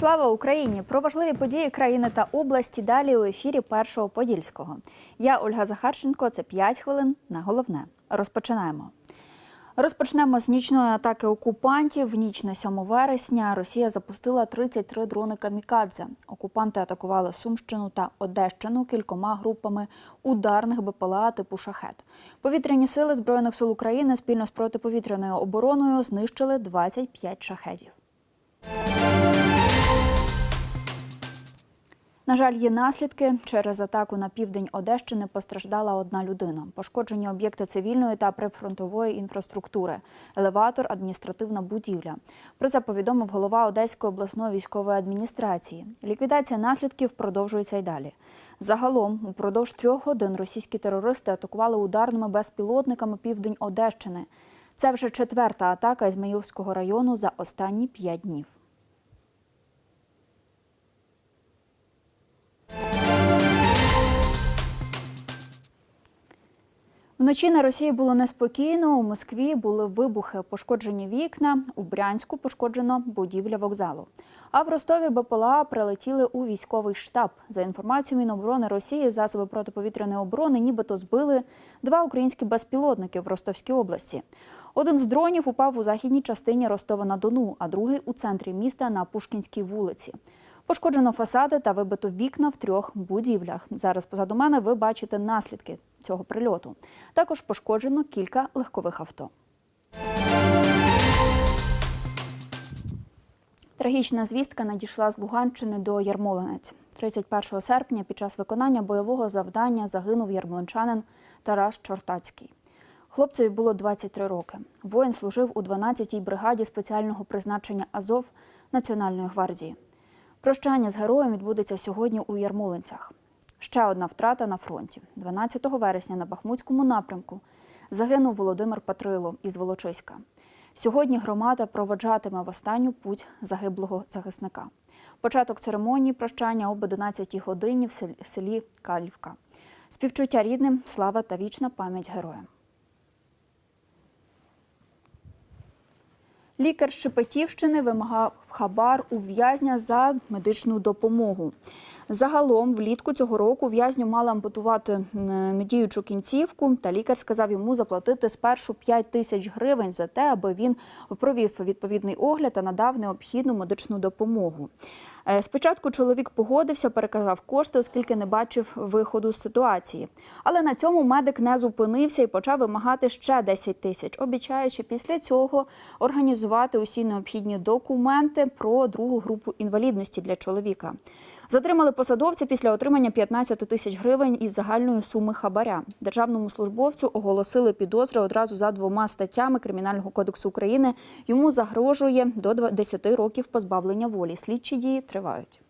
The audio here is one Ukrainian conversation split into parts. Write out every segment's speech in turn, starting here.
Слава Україні! Про важливі події країни та області далі у ефірі Першого Подільського. Я Ольга Захарченко. Це 5 хвилин на головне. Розпочинаємо. Розпочнемо з нічної атаки окупантів. В ніч на 7 вересня Росія запустила 33 дрони камікадзе. Окупанти атакували Сумщину та Одещину кількома групами ударних БПЛА типу шахет. Повітряні сили збройних сил України спільно з протиповітряною обороною знищили 25 шахедів. На жаль, є наслідки. Через атаку на південь Одещини постраждала одна людина. Пошкоджені об'єкти цивільної та прифронтової інфраструктури, елеватор, адміністративна будівля. Про це повідомив голова Одеської обласної військової адміністрації. Ліквідація наслідків продовжується й далі. Загалом, упродовж трьох годин російські терористи атакували ударними безпілотниками південь Одещини. Це вже четверта атака Ізмаїльського району за останні п'ять днів. Вночі на Росії було неспокійно. У Москві були вибухи, пошкоджені вікна. У Брянську пошкоджено будівля вокзалу. А в Ростові БПЛА прилетіли у військовий штаб. За інформацією Міноборони Росії, засоби протиповітряної оборони нібито збили два українські безпілотники в Ростовській області. Один з дронів упав у західній частині Ростова на Дону, а другий у центрі міста на Пушкінській вулиці. Пошкоджено фасади та вибито вікна в трьох будівлях. Зараз позаду мене ви бачите наслідки цього прильоту. Також пошкоджено кілька легкових авто. Трагічна звістка надійшла з Луганщини до Ярмолинець. 31 серпня під час виконання бойового завдання загинув ярмолинчанин Тарас Чортацький. Хлопцеві було 23 роки. Воїн служив у 12-й бригаді спеціального призначення Азов Національної гвардії. Прощання з героєм відбудеться сьогодні у Ярмолинцях. Ще одна втрата на фронті. 12 вересня на Бахмутському напрямку загинув Володимир Патрило із Волочиська. Сьогодні громада проводжатиме в останню путь загиблого захисника. Початок церемонії прощання об 11 годині в селі Калівка. Співчуття рідним, слава та вічна пам'ять героям. Лікар Шепетівщини вимагав хабар у в'язня за медичну допомогу. Загалом, влітку цього року в'язню мали ампутувати недіючу кінцівку, та лікар сказав йому заплатити спершу 5 тисяч гривень за те, аби він провів відповідний огляд та надав необхідну медичну допомогу. Е, Спочатку чоловік погодився, переказав кошти, оскільки не бачив виходу з ситуації. Але на цьому медик не зупинився і почав вимагати ще 10 тисяч, обіцяючи після цього організувати усі необхідні документи про другу групу інвалідності для чоловіка. Затримали посадовця після отримання 15 тисяч гривень із загальної суми хабаря. Державному службовцю оголосили підозри одразу за двома статтями Кримінального кодексу України. Йому загрожує до 10 років позбавлення волі. Слідчі дії тривають.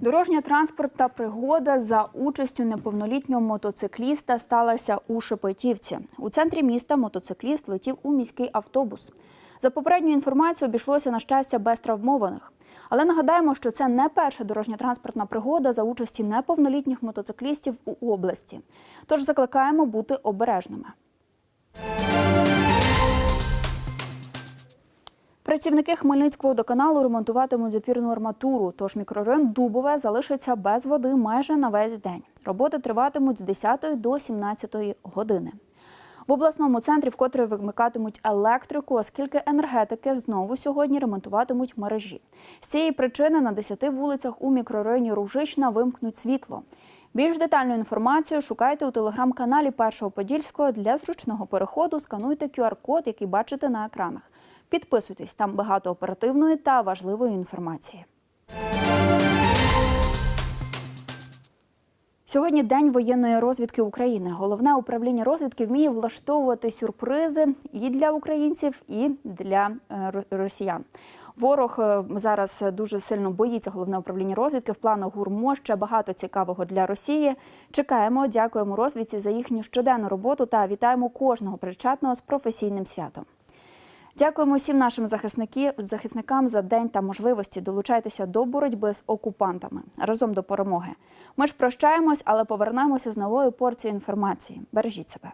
Дорожня транспорт та пригода за участю неповнолітнього мотоцикліста сталася у Шепетівці. У центрі міста мотоцикліст летів у міський автобус. За попередньою інформацією, обійшлося на щастя без травмованих. Але нагадаємо, що це не перша дорожньо-транспортна пригода за участі неповнолітніх мотоциклістів у області. Тож закликаємо бути обережними. Працівники Хмельницького водоканалу ремонтуватимуть запірну арматуру, тож мікрорайон Дубове залишиться без води майже на весь день. Роботи триватимуть з 10 до 17 години. В обласному центрі вкотре вимикатимуть електрику, оскільки енергетики знову сьогодні ремонтуватимуть мережі. З цієї причини на 10 вулицях у мікрорайоні Ружична вимкнуть світло. Більш детальну інформацію шукайте у телеграм-каналі Першого Подільського. Для зручного переходу скануйте QR-код, який бачите на екранах. Підписуйтесь, там багато оперативної та важливої інформації. Сьогодні день воєнної розвідки України. Головне управління розвідки вміє влаштовувати сюрпризи і для українців, і для е, росіян. Ворог е, зараз дуже сильно боїться головне управління розвідки. В планах ГУРМО ще багато цікавого для Росії. Чекаємо, дякуємо розвідці за їхню щоденну роботу та вітаємо кожного причетного з професійним святом. Дякуємо всім нашим захисникам за день та можливості долучайтеся до боротьби з окупантами разом до перемоги. Ми ж прощаємось, але повернемося з новою порцією інформації. Бережіть себе.